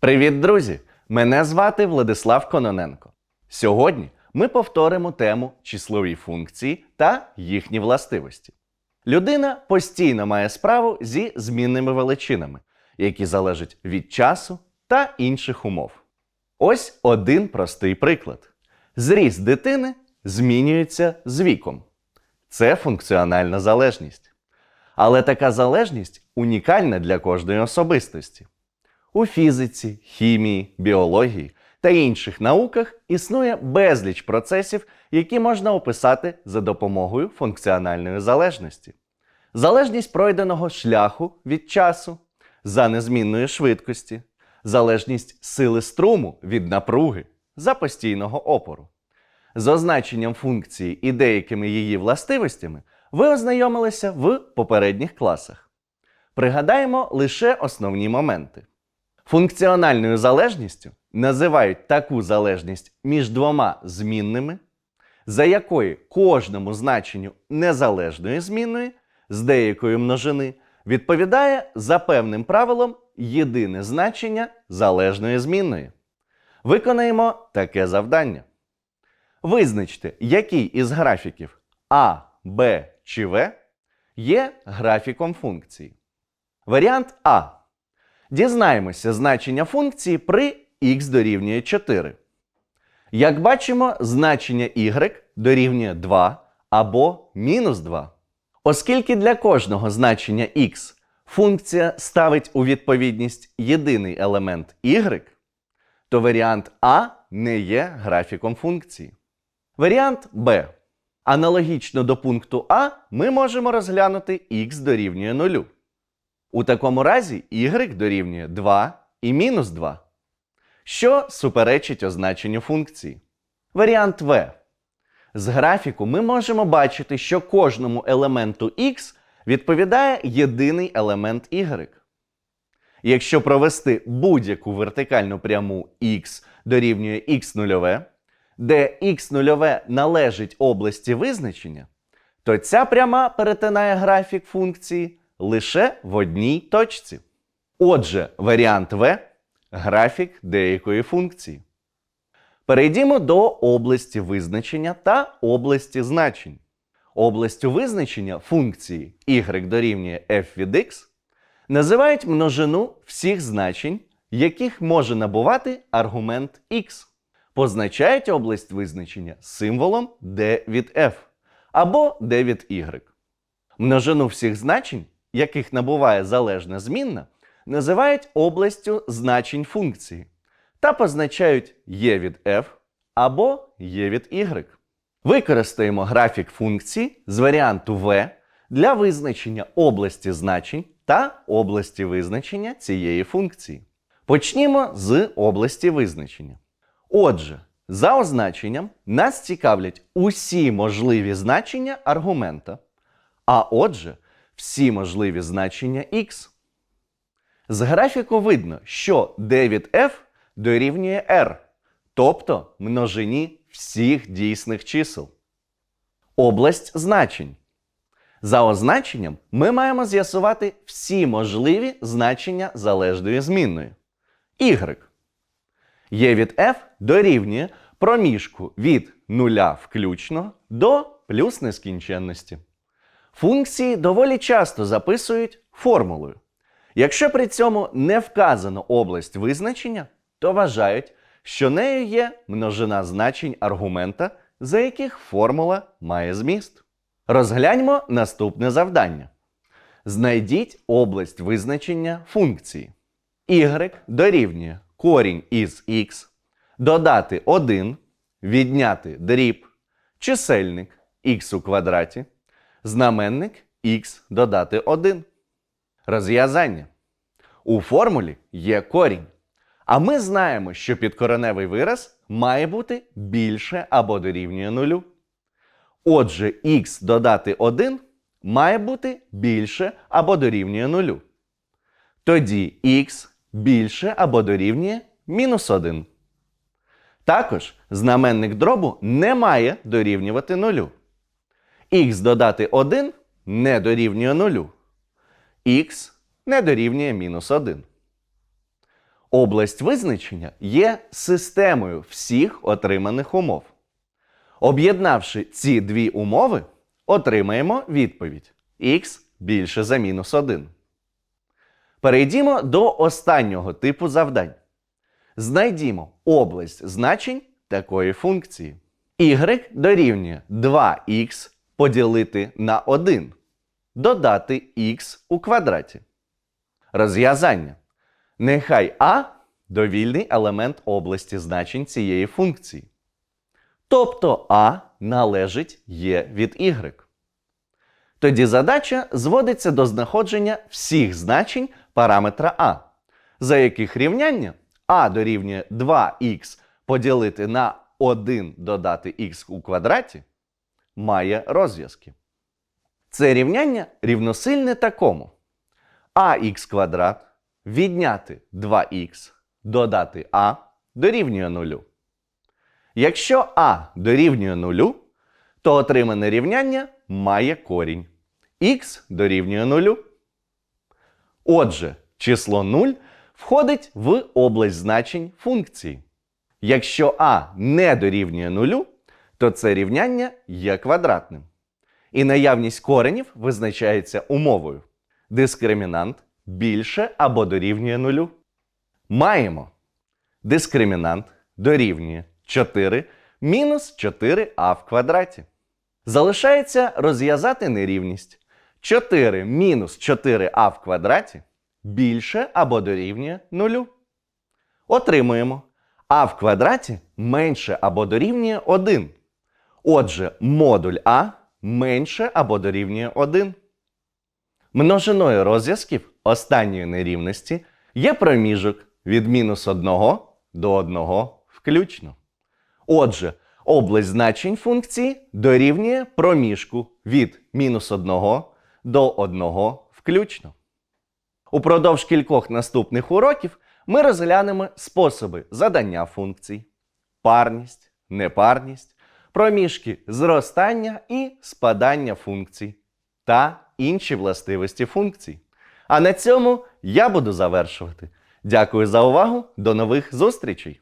Привіт, друзі! Мене звати Владислав Кононенко. Сьогодні ми повторимо тему числові функції та їхні властивості. Людина постійно має справу зі змінними величинами, які залежать від часу та інших умов. Ось один простий приклад: зріст дитини змінюється з віком. Це функціональна залежність. Але така залежність унікальна для кожної особистості. У фізиці, хімії, біології та інших науках існує безліч процесів, які можна описати за допомогою функціональної залежності. Залежність пройденого шляху від часу, за незмінної швидкості, залежність сили струму від напруги, за постійного опору. З означенням функції і деякими її властивостями ви ознайомилися в попередніх класах. Пригадаємо лише основні моменти. Функціональною залежністю називають таку залежність між двома змінними, за якої кожному значенню незалежної змінної з деякої множини відповідає за певним правилом єдине значення залежної змінної. Виконаємо таке завдання. Визначте, який із графіків А, Б чи В є графіком функції. Варіант А. Дізнаємося значення функції при х дорівнює 4. Як бачимо, значення y дорівнює 2 або мінус 2. Оскільки для кожного значення x функція ставить у відповідність єдиний елемент y, то варіант А не є графіком функції. Варіант Б. Аналогічно до пункту А ми можемо розглянути х дорівнює 0. У такому разі y дорівнює 2 і мінус 2, що суперечить означенню функції. Варіант В. З графіку ми можемо бачити, що кожному елементу x відповідає єдиний елемент y. Якщо провести будь-яку вертикальну пряму x дорівнює x нульове, де x нульове належить області визначення, то ця пряма перетинає графік функції лише в одній точці. Отже, варіант В графік деякої функції. Перейдімо до області визначення та області значень. Областю визначення функції y дорівнює f від x називають множину всіх значень, яких може набувати аргумент x. Позначають область визначення символом d від f або d від y. Множину всіх значень, яких набуває залежна змінна, називають областю значень функції та позначають e від f або e від y. Використаємо графік функції з варіанту v для визначення області значень та області визначення цієї функції. Почнімо з області визначення. Отже, за означенням нас цікавлять усі можливі значення аргумента, а отже, всі можливі значення x. З графіку видно, що d від f дорівнює r, тобто множині всіх дійсних чисел. Область значень. За означенням ми маємо з'ясувати всі можливі значення залежної змінної. y. Є від f дорівнює проміжку від нуля включно до плюс нескінченності. Функції доволі часто записують формулою. Якщо при цьому не вказано область визначення, то вважають, що нею є множина значень аргумента, за яких формула має зміст. Розгляньмо наступне завдання. Знайдіть область визначення функції. y дорівнює корінь із x, додати 1, відняти дріб, чисельник x у квадраті, знаменник x додати 1. Розв'язання. У формулі є корінь. А ми знаємо, що підкореневий вираз має бути більше або дорівнює нулю. Отже, х додати 1 має бути більше або дорівнює нулю. Тоді х більше або дорівнює мінус 1. Також знаменник дробу не має дорівнювати нулю. Х додати 1 не дорівнює нулю. х не дорівнює мінус 1. Область визначення є системою всіх отриманих умов. Об'єднавши ці дві умови, отримаємо відповідь х більше за мінус 1. Перейдімо до останнього типу завдань. Знайдімо область значень такої функції. y дорівнює 2х поділити на 1, додати х у квадраті. Розв'язання. Нехай а довільний елемент області значень цієї функції. Тобто а належить є від y. Тоді задача зводиться до знаходження всіх значень параметра а, за яких рівняння а дорівнює 2х поділити на 1 додати х у квадраті має розв'язки. Це рівняння рівносильне такому. ax квадрат відняти 2х додати а дорівнює 0. Якщо а дорівнює 0, то отримане рівняння має корінь. х дорівнює 0. Отже, число 0 входить в область значень функції. Якщо а не дорівнює 0, то це рівняння є квадратним. І наявність коренів визначається умовою. Дискримінант більше або дорівнює 0. Маємо. Дискримінант дорівнює 4 мінус 4а в квадраті. Залишається розв'язати нерівність. 4 мінус 4а в квадраті більше або дорівнює 0. Отримуємо а в квадраті менше або дорівнює 1. Отже, модуль А менше або дорівнює 1. Множиною розв'язків останньої нерівності є проміжок від мінус 1 до 1 включно. Отже, область значень функції дорівнює проміжку від мінус 1 до 1 включно. Упродовж кількох наступних уроків ми розглянемо способи задання функцій, парність, непарність, проміжки зростання і спадання функцій та інші властивості функцій. А на цьому я буду завершувати. Дякую за увагу. До нових зустрічей!